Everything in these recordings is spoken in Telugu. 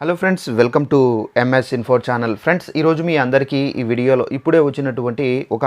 Hello friends welcome to MS info channel friends ఈరోజు మీ అందరికీ ఈ వీడియోలో ఇప్పుడే వచ్చినటువంటి ఒక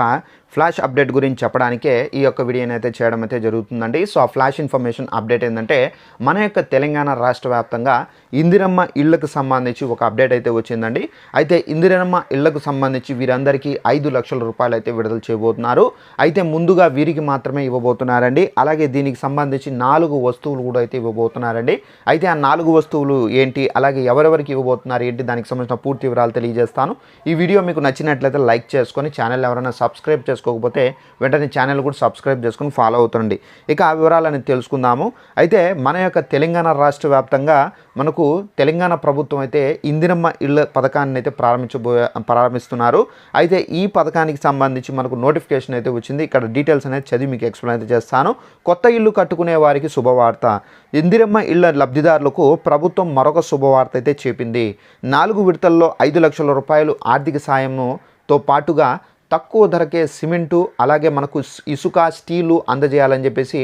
ఫ్లాష్ అప్డేట్ గురించి చెప్పడానికే ఈ యొక్క వీడియోని అయితే చేయడం అయితే జరుగుతుందండి. సో ఆ ఫ్లాష్ ఇన్ఫర్మేషన్ అప్డేట్ ఏంటంటే మన యొక్క తెలంగాణ రాష్ట్ర వ్యాప్తంగా ఇందిరమ్మ ఇళ్ళకు సంబంధించి ఒక అప్డేట్ అయితే వచ్చిందండి. అయితే ఇందిరమ్మ ఇళ్ళకు సంబంధించి వీరందరికీ ఐదు లక్షల రూపాయలు అయితే విడుదల చేయబోతున్నారు. అయితే ముందుగా వీరికి మాత్రమే ఇవ్వబోతున్నారండి. అలాగే దీనికి సంబంధించి నాలుగు వస్తువులు కూడా అయితే ఇవ్వబోతున్నారండి. అయితే ఆ నాలుగు వస్తువులు ఏంటి? అలాగే ఎవరెవరికి ఇవ్వబోతున్నారు ఏంటి దానికి సంబంధించిన పూర్తి వివరాలు తెలియజేస్తాను. ఈ వీడియో మీకు నచ్చినట్లయితే లైక్ చేసుకొని ఛానల్ ఎవరైనా సబ్స్క్రైబ్ చేసుకోకపోతే వెంటనే ఛానల్ కూడా సబ్స్క్రైబ్ చేసుకొని ఫాలో అవుతుండండి. ఇక ఆ వివరాలని తెలుసుకుందాము. అయితే మన యొక్క తెలంగాణ రాష్ట్ర వ్యాప్తంగా మనకు తెలంగాణ ప్రభుత్వం అయితే ఇందిరమ్మ ఇళ్ళ పథకాన్ని అయితే ప్రారంభించబో ప్రారంభిస్తున్నారు. అయితే ఈ పథకానికి సంబంధించి మనకు నోటిఫికేషన్ అయితే వచ్చింది. ఇక్కడ డీటెయిల్స్ అనేది చదివి మీకు ఎక్స్ప్లెయిన్ అయితే చేస్తాను. కొత్త ఇల్లు కట్టుకునే వారికి శుభవార్త. ఇందిరమ్మ ఇళ్ళ లబ్ధిదారులకు ప్రభుత్వం మరొక శుభవార్త అయితే చేపింది నాలుగు విడతల్లో ఐదు లక్షల రూపాయలు ఆర్థిక సాయంతో పాటుగా తక్కువ ధరకే సిమెంటు అలాగే మనకు ఇసుక స్టీలు అందజేయాలని చెప్పేసి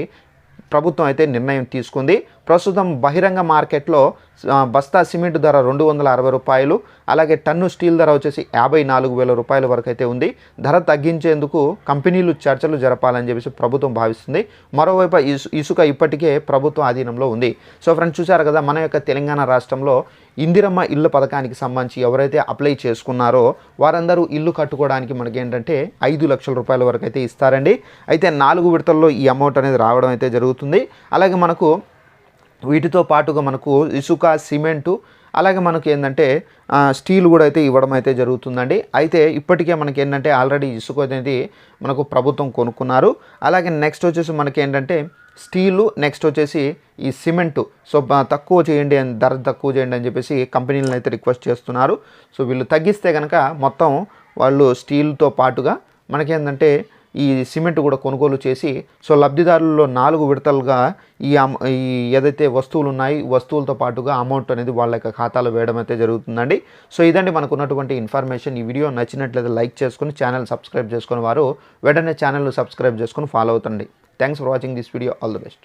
ప్రభుత్వం అయితే నిర్ణయం తీసుకుంది. ప్రస్తుతం బహిరంగ మార్కెట్లో బస్తా సిమెంట్ ధర రెండు వందల అరవై రూపాయలు అలాగే టన్ను స్టీల్ ధర వచ్చేసి యాభై నాలుగు వేల రూపాయల వరకు అయితే ఉంది. ధర తగ్గించేందుకు కంపెనీలు చర్చలు జరపాలని చెప్పేసి ప్రభుత్వం భావిస్తుంది. మరోవైపు ఇసు ఇసుక ఇప్పటికే ప్రభుత్వం ఆధీనంలో ఉంది. సో ఫ్రెండ్స్ చూశారు కదా మన యొక్క తెలంగాణ రాష్ట్రంలో ఇందిరమ్మ ఇల్లు పథకానికి సంబంధించి ఎవరైతే అప్లై చేసుకున్నారో వారందరూ ఇల్లు కట్టుకోవడానికి మనకి ఏంటంటే ఐదు లక్షల రూపాయల వరకు అయితే ఇస్తారండి. అయితే నాలుగు విడతల్లో ఈ అమౌంట్ అనేది రావడం అయితే జరుగుతుంది. అలాగే మనకు వీటితో పాటుగా మనకు ఇసుక సిమెంటు అలాగే మనకి ఏంటంటే స్టీల్ కూడా అయితే ఇవ్వడం అయితే జరుగుతుందండి. అయితే ఇప్పటికే మనకి ఏంటంటే ఆల్రెడీ ఇసుక అనేది మనకు ప్రభుత్వం కొనుక్కున్నారు. అలాగే నెక్స్ట్ వచ్చేసి మనకి ఏంటంటే స్టీలు నెక్స్ట్ వచ్చేసి ఈ సిమెంటు. సో తక్కువ చేయండి అని ధర తక్కువ చేయండి అని చెప్పేసి కంపెనీలను అయితే రిక్వెస్ట్ చేస్తున్నారు. సో వీళ్ళు తగ్గిస్తే కనుక మొత్తం వాళ్ళు స్టీల్తో పాటుగా మనకేంటంటే ఈ సిమెంట్ కూడా కొనుగోలు చేసి సో లబ్ధిదారుల్లో నాలుగు విడతలుగా ఈ అమ- ఈ ఏదైతే వస్తువులు ఉన్నాయి వస్తువులతో పాటుగా అమౌంట్ అనేది వాళ్ళ యొక్క ఖాతాలో వేయడం అయితే జరుగుతుందండి. సో ఇదండి మనకు ఉన్నటువంటి ఇన్ఫర్మేషన్. ఈ వీడియో నచ్చినట్లయితే లైక్ చేసుకుని ఛానల్ సబ్స్క్రైబ్ చేసుకుని వారు వెంటనే ఛానల్ సబ్స్క్రైబ్ చేసుకుని follow అవుతండి. Thanks for watching this video. All the best.